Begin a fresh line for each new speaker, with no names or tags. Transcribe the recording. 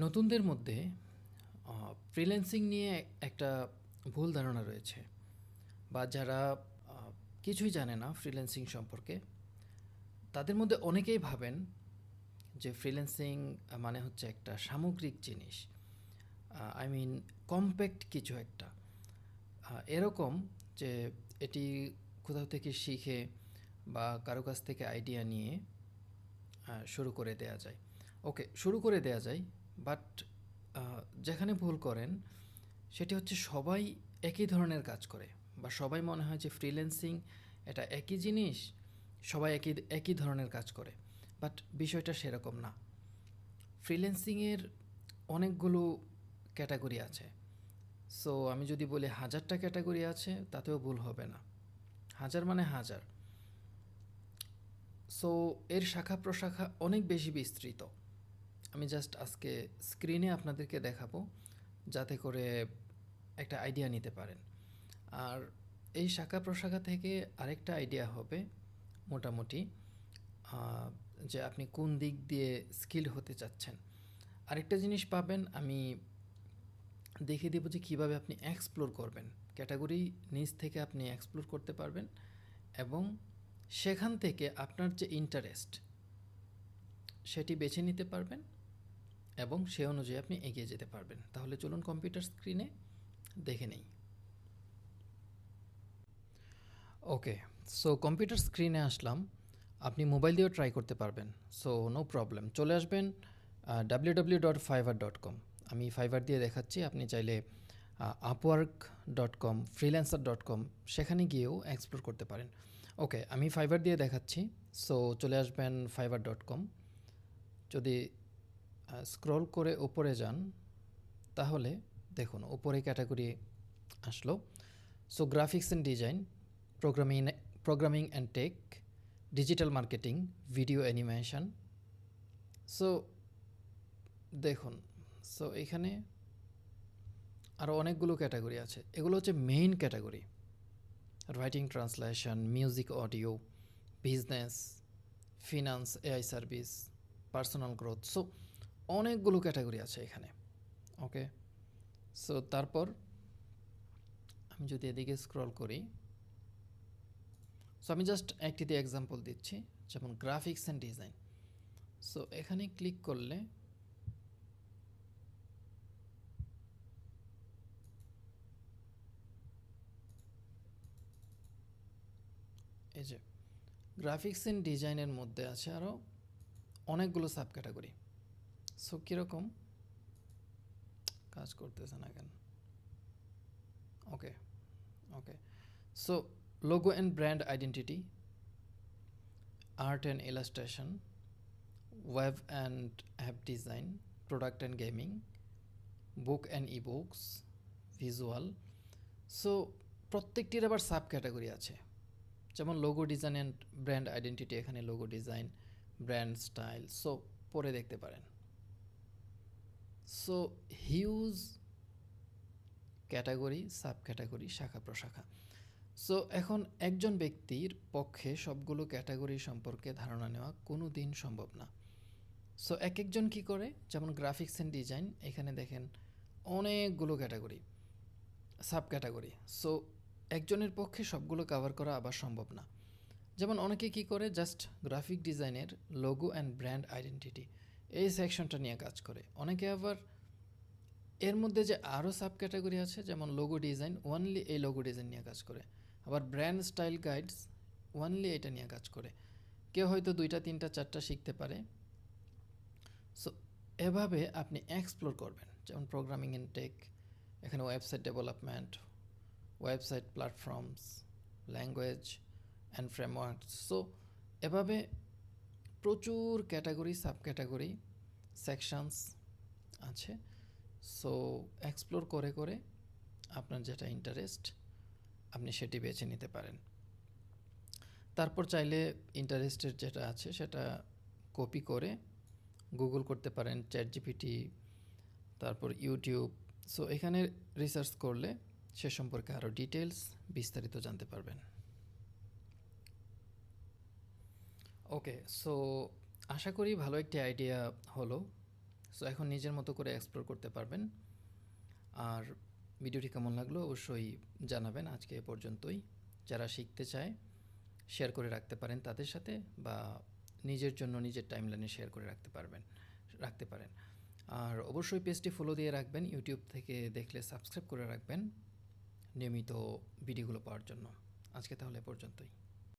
নতুনদের মধ্যে ফ্রিল্যান্সিং নিয়ে একটা ভুল ধারণা রয়েছে বা যারা কিছুই জানে না ফ্রিল্যান্সিং সম্পর্কে, তাদের মধ্যে অনেকেই ভাবেন যে ফ্রিল্যান্সিং মানে হচ্ছে একটা সামগ্রিক জিনিস। আই মিন কম্প্যাক্ট কিছু একটা। এরকম যে এটি কোথাও থেকে শিখে বা কারও কাছ থেকে আইডিয়া নিয়ে শুরু করে দেয়া যায়। ওকে শুরু করে দেয়া যায়। বাট যেখানে ভুল করেন, সেটি হচ্ছে সবাই একই ধরনের কাজ করে। বা সবাই মনে হয় যে ফ্রিল্যান্সিং এটা একই জিনিস, সবাই একই একই ধরনের কাজ করে। বাট বিষয়টা সেরকম না। ফ্রিল্যান্সিংয়ের অনেকগুলো ক্যাটাগরি আছে। সো আমি যদি বলি হাজারটা ক্যাটাগরি আছে, তাতেও ভুল হবে না। হাজার মানে হাজার। সো এর শাখা প্রশাখা অনেক বেশি বিস্তৃত। আমি জাস্ট আজকে স্ক্রিনে আপনাদেরকে দেখাবো যাতে করে একটা আইডিয়া নিতে পারেন। আর এই শাখা প্রশাখা থেকে আরেকটা আইডিয়া হবে মোটামুটি যে আপনি কোন দিক দিয়ে স্কিল হতে চাচ্ছেন। আরেকটা জিনিস পাবেন, আমি দেখিয়ে দেবো যে কীভাবে আপনি এক্সপ্লোর করবেন। ক্যাটাগরি নিচ থেকে আপনি এক্সপ্লোর করতে পারবেন এবং সেখান থেকে আপনার যে ইন্টারেস্ট সেটি বেছে নিতে পারবেন। এবং সে অনুযায়ী আপনি এগিয়ে যেতে পারবেন। তাহলে চলুন কম্পিউটার স্ক্রিনে দেখে নেই। ওকে সো কম্পিউটার স্ক্রিনে আসলাম। আপনি মোবাইল দিয়েও ট্রাই করতে পারবেন। সো নো প্রবলেম চলে আসবেন W W dot Fiverr dot com আমি ফাইবার দিয়ে দেখাচ্ছি। আপনি চাইলে Upwork dot com freelancer dot com সেখানে গিয়েও এক্সপ্লোর করতে পারেন। ওকে আমি ফাইবার দিয়ে দেখাচ্ছি। সো চলে আসবেন ফাইবার ডট কম যদি স্ক্রল করে উপরে যান, তাহলে দেখুন উপরে ক্যাটাগরি আসলো। So graphics and design programming programming and tech digital marketing video animation so দেখুন সো এখানে আরও অনেকগুলো ক্যাটাগরি আছে। এগুলো হচ্ছে main category writing translation music audio business finance AI service personal growth so অনেকগুলো ক্যাটাগরি আছে এখানে ওকে সো তারপর আমি যদি এদিকে স্ক্রল করি সো আমি জাস্ট একটি দিয়ে এক্সাম্পল দিচ্ছি, যেমন গ্রাফিক্স অ্যান্ড ডিজাইন সো এখানে ক্লিক করলে এই যে গ্রাফিক্স অ্যান্ড ডিজাইনের মধ্যে আছে আরও অনেকগুলো সাব ক্যাটাগরি সো কীরকম কাজ করতেছে না কেন okay okay so logo and brand identity art and illustration web and app design product and gaming book and e books visual so প্রত্যেকটির আবার সাব ক্যাটাগরি আছে। যেমন logo design and brand identity এখানে logo design brand style so পরে দেখতে পারেন। So huge category sub category শাখা প্রশাখা। সো এখন একজন ব্যক্তির পক্ষে সবগুলো ক্যাটাগরি সম্পর্কে ধারণা নেওয়া কোনো দিন সম্ভব না। সো এক একজন কি করে? যেমন গ্রাফিক্স অ্যান্ড ডিজাইন এখানে দেখেন অনেকগুলো ক্যাটাগরি সাব ক্যাটাগরি সো একজনের পক্ষে সবগুলো কভার করা আবার সম্ভব না। যেমন অনেকে কি করে? জাস্ট গ্রাফিক ডিজাইনের লোগো অ্যান্ড ব্র্যান্ড আইডেন্টিটি এই সেকশনটা নিয়ে কাজ করে। অনেকে আবার এর মধ্যে যে আরও সাব ক্যাটাগরি আছে, যেমন লোগো ডিজাইন ওয়ানলি এই লোগো ডিজাইন নিয়ে কাজ করে। আবার ব্র্যান্ড স্টাইল গাইডস ওয়ানলি এটা নিয়ে কাজ করে। কেউ হয়তো দুইটা, তিনটা, চারটা শিখতে পারে। সো এভাবে আপনি এক্সপ্লোর করবেন। যেমন প্রোগ্রামিং ইন টেক এখানে website development website platforms language and framework so এভাবে প্রচুর ক্যাটাগরি সাব ক্যাটাগরি সেকশানস আছে। সো এক্সপ্লোর করে করে আপনার যেটা ইন্টারেস্ট আপনি সেটি বেছে নিতে পারেন। তারপর চাইলে ইন্টারেস্টের যেটা আছে, সেটা কপি করে গুগল করতে পারেন চ্যাট জিপিটি তারপর ইউটিউব সো এখানে রিসার্চ করলে সে সম্পর্কে আরও ডিটেলস বিস্তারিত জানতে পারবেন। ওকে সো আশা করি ভালো একটি আইডিয়া হলো। সো এখন নিজের মতো করে এক্সপ্লোর করতে পারবেন। আর ভিডিওটি কেমন লাগল অবশ্যই জানাবেন। আজকে এ পর্যন্তই। যারা শিখতে চায় শেয়ার করে রাখতে পারেন তাদের সাথে বা নিজের জন্য নিজের টাইমলাইনে শেয়ার করে রাখতে পারবেন, রাখতে পারেন। আর অবশ্যই পেজটি ফলো দিয়ে রাখবেন। ইউটিউব থেকে দেখলে সাবস্ক্রাইব করে রাখবেন নিয়মিত ভিডিওগুলো পাওয়ার জন্য। আজকে তাহলে পর্যন্তই।